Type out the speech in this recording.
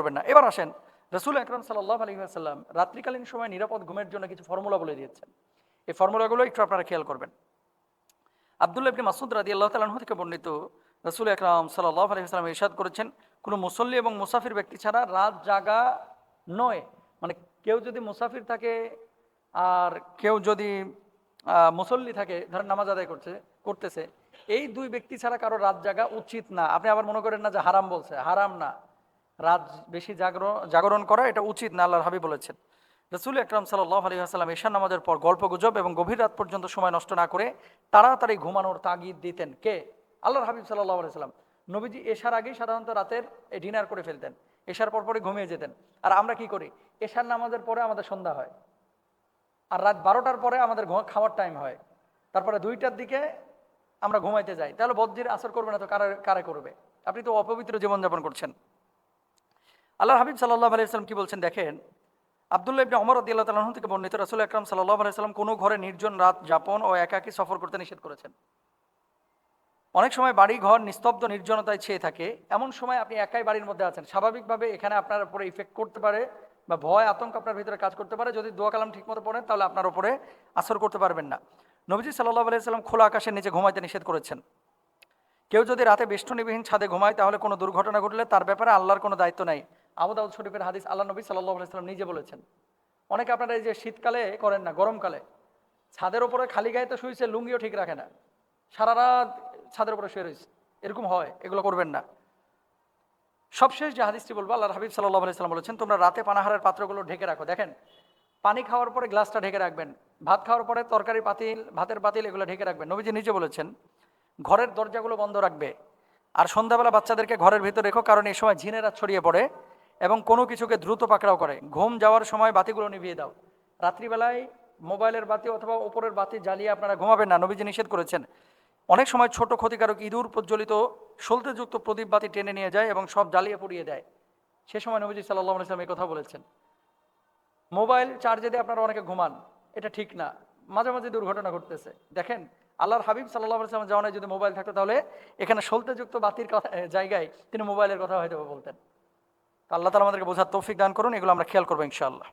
করবেন না। এবার আসেন, রসুল আকরম সাল্লাহ আলী আসাল্লাম রাত্রিকালীন সময় নিরাপদ ঘুমের জন্য কিছু ফর্মুলা বলে দিয়েছেন। এই ফর্মুলাগুলো একটু আপনারা খেয়াল করবেন। আবদুল্লাহ ইবনে মাসুদ রাদি আল্লাহ তালাহ থেকে বর্ণিত রসুল আকরাম সাল্লাহ আলী আসসালাম ইরশাদ করেছেন, কোনো মুসল্লি এবং মুসাফির ব্যক্তি ছাড়া রাত জাগা নয়। মানে কেউ যদি মুসাফির থাকে আর কেউ যদি মুসল্লি থাকে, ধরেন নামাজ আদায় করছে, করতেছে, এই দুই ব্যক্তি ছাড়া কারও রাত জাগা উচিত না। আপনি আবার মনে করেন না যে হারাম বলছে, হারাম না। রাত বেশি জাগরণ জাগরণ করা, এটা উচিত না, আল্লাহর হাবি বলেছেন। রসুল আকরাম সাল্লাহ আলী আসসালাম ঈশান নামাজের পর গল্প গুজব এবং গভীর রাত পর্যন্ত সময় নষ্ট না করে তাড়াতাড়ি ঘুমানোর তাগিদ দিতেন। কে? আল্লাহর হাবিব সাল্লাহ আলাইসাল্লাম নবীজি এশার আগেই সাধারণত রাতের ডিনার করে ফেলতেন। এশার পর পরে ঘুমিয়ে যেতেন। আর আমরা কি করি? এশার নামাজের পরে আমাদের সন্ধ্যা হয়। আর রাত বারোটার পরে আমাদের খাওয়ার টাইম হয়। তারপরে দুইটার দিকে আমরা ঘুমাইতে যাই। তাহলে বজ্জির আসর করবে না তো কারে কারে করবে? আপনি তো অপবিত্র জীবনযাপন করছেন। আল্লাহ হাবিব সাল্লাহ আলাইসাল্লাম কি বলছেন দেখেন, আবদুল্লাহ ইবনে অমর রদিয়াল্লাহ তালাহ থেকে বর্ণিত রাসুল আকরাম সাল্লাহ আলাইসাল্লাম কোনো ঘরে নির্জন রাত যাপন ও একাকী সফর করতে নিষেধ করেছেন। অনেক সময় বাড়ি ঘর নিস্তব্ধ নির্জনতায় ছেয়ে থাকে, এমন সময় আপনি একাই বাড়ির মধ্যে আছেন। স্বাভাবিকভাবে এখানে আপনার উপরে ইফেক্ট করতে পারে বা ভয়, আতঙ্ক আপনার ভিতরে কাজ করতে পারে। যদি দোয়া কালাম ঠিকমতো পড়েন, তাহলে আপনার উপরে আসর করতে পারবেন না। নবীজি সাল্লাহ আলাইসাল্লাম খোলা আকাশের নিচে ঘুমাইতে নিষেধ করেছেন। কেউ যদি রাতে বেষ্টনীবিহীন ছাদে ঘুমায়, তাহলে কোনো দুর্ঘটনা ঘটলে তার ব্যাপারে আল্লাহর কোনো দায়িত্ব নাই। আবু দাউদ শরীফের হাদিস আল্লাহ নবী সাল্লাহ নিজে বলেছেন। অনেকে আপনারা এই যে শীতকালে করেন না, গরমকালে, ছাদের ওপরে খালি গায়ে তো শুয়েছে লুঙ্গিও ঠিক রাখে না। সারা রাত ছাদের উপরে শুয়ে রয়েছে। এরকম হয়, এগুলো করবেন না। সবশেষ যে হাদিসটি বলব আল্লাহ হাবিব সাল্লাহ আলাইসাল্লাম বলেছেন, তোমরা রাতে পানাহারের পাত্রগুলো ঢেকে রাখো। দেখেন, পানি খাওয়ার পরে গ্লাসটা ঢেকে রাখবেন, ভাত খাওয়ার পরে তরকারি পাতিল, ভাতের পাতিল এগুলো ঢেকে রাখবেন। নবীজি নিজে বলেছেন, ঘরের দরজাগুলো বন্ধ রাখবে। আর সন্ধ্যাবেলা বাচ্চাদেরকে ঘরের ভিতর রেখো, কারণ এই সময় ঝিনেরা ছড়িয়ে পড়ে। এবং কোনো কিছুকে দ্রুত পাকড়াও করে। ঘুম যাওয়ার সময় বাতিগুলো নিভিয়ে দাও। রাত্রিবেলায় মোবাইলের বাতি অথবা ওপরের বাতি জ্বালিয়ে আপনারা ঘুমাবেন না, নবীজি নিষেধ করেছেন। অনেক সময় ছোট ক্ষতিকারক ইঁদুর প্রজ্বলিত সলতেযুক্ত প্রদীপ বাতি টেনে নিয়ে যায় এবং সব জ্বালিয়ে পুড়িয়ে দেয়। সে সময় নবীজি সাল্লাহ ইসলাম এই কথা বলেছেন। মোবাইল চার্জে দিয়ে আপনারা অনেকে ঘুমান, এটা ঠিক না। মাঝে মাঝে দুর্ঘটনা ঘটতেছে। দেখেন, আল্লাহর হাবিব সাল্লাহ সাল্লাম জামানায় যদি মোবাইল থাকতো, তাহলে এখানে সলতেযুক্ত বাতির কথা জায়গায় তিনি মোবাইলের কথা হয়তো বলতেন। আল্লাহ তালা আমাদেরকে বোঝার তৌফিক দান করুন এগুলো আমরা খেয়াল করব ইনশাআল্লাহ।